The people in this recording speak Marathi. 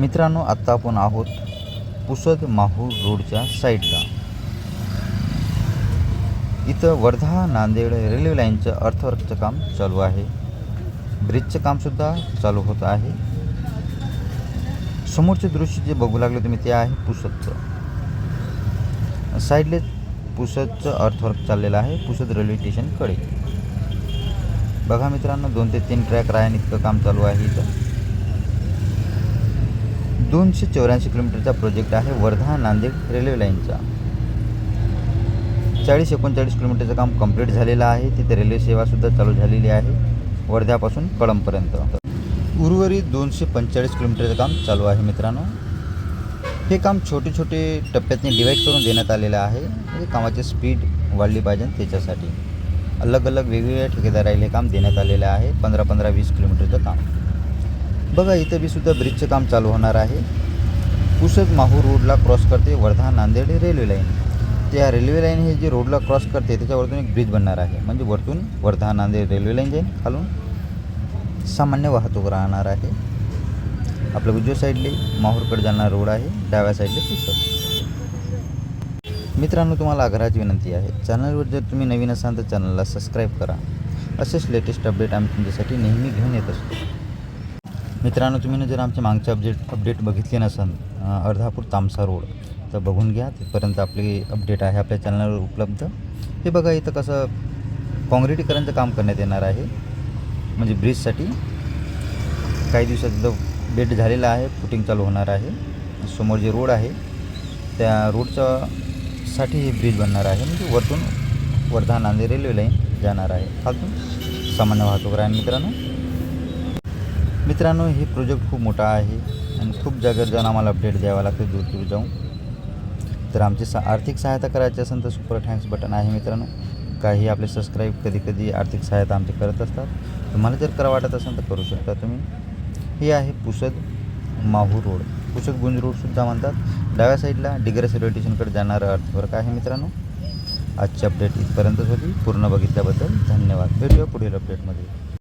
मित्रांनो आत्ता आपण आहोत पुसद माहूर रोडच्या साईडला. इथं वर्धा नांदेड रेल्वे लाईनचं अर्थवर्कचं काम चालू आहे. ब्रिजचं कामसुद्धा चालू होत आहे. समोरचे दृश्य जे बघू लागले तुम्ही ते आहे पुसदचं. साईडले पुसदचं अर्थवर्क चाललेलं आहे पुसद रेल्वे स्टेशनकडे बघा मित्रांनो दोन ते तीन ट्रॅक राहणे इतकं काम चालू आहे इथं. दोनशे चौऱ्याऐंशी किलोमीटरचा प्रोजेक्ट आहे वर्धा नांदेड रेल्वे लाईनचा. चाळीस एकोणचाळीस किलोमीटरचं काम कंप्लीट झालेलं आहे. तिथे रेल्वे सेवासुद्धा चालू झालेली आहे. वर्ध्यापासून कळंबपर्यंत. उर्वरित दोनशे पंचेचाळीस किलोमीटरचं काम चालू आहे मित्रांनो. हे काम छोटे छोटे टप्प्यातने डिवाईड करून देण्यात आलेलं आहे. हे कामाची स्पीड वाढली पाहिजे त्याच्यासाठी. अलग अलग वेगवेगळ्या ठेकेदाराला हे काम देण्यात आलेलं आहे. पंधरा पंधरा वीस किलोमीटरचं काम. बघा इथं बी सुद्धा ब्रिजचं काम चालू होणार आहे. पुसद माहूर रोडला क्रॉस करते वर्धा नांदेड रेल्वे लाईन त्या रेल्वे लाईन हे जे रोडला क्रॉस करते त्याच्यावरतून एक ब्रिज बनणार आहे. म्हणजे वरतून वर्धा नांदेड रेल्वे लाईन जाईल खालून सामान्य वाहतूक राहणार आहे. आपल्या उजव्या साईडले माहूरकडे जाणारा रोड आहे डाव्या साईडले पुसद. मित्रांनो तुम्हाला आग्रहाची विनंती आहे चॅनलवर जर तुम्ही नवीन असाल तर चॅनलला सबस्क्राईब करा. असेच लेटेस्ट अपडेट आम्ही तुमच्यासाठी नेहमी घेऊन येत असतो. मित्रांनो तुम्ही ना जर आमचे मागचे अपडेट अपडेट बघितले नसाल अर्धापूर तामसा रोड तर बघून घ्या. तिथपर्यंत आपली अपडेट आहे आपल्या चॅनलवर उपलब्ध. हे बघा इथं कसं काँक्रिटीकरणचं काम करण्यात येणार आहे. म्हणजे ब्रिजसाठी काही दिवसात बेड बेट झालेला आहे फुटिंग चालू होणार आहे. समोर जे रोड आहे त्या रोडच्या साठी हे ब्रिज बनणार आहे. म्हणजे वरतून वर्धा नांदेड रेल्वे लाईन जाणार आहे. खालतून सामान्य वाहतूक राहील मित्रांनो. मित्रांनो हे प्रोजेक्ट खूप मोठा आहे आणि खूप जागेवर जाऊन आम्हाला अपडेट द्यावा लागते. दूर दूर जाऊन. तर आमची सा आर्थिक सहायता करायची असेल तर सुपर थँक्स बटन आहे मित्रांनो. काही आपले सबस्क्राईब कधी कधी आर्थिक सहायता आमची करत असतात. तुम्हाला जर करा वाटत असेल तर करू शकता तुम्ही. हे आहे पुसद माहू रोड. पुसद गुंज रोडसुद्धा म्हणतात. डाव्या साईडला डिग्रस रेल्वे स्टेशनकडे जाणारं अर्थवर्क आहे मित्रांनो. आजची अपडेट इथपर्यंतच होती. पूर्ण बघितल्याबद्दल धन्यवाद. भेटूया पुढील अपडेटमध्ये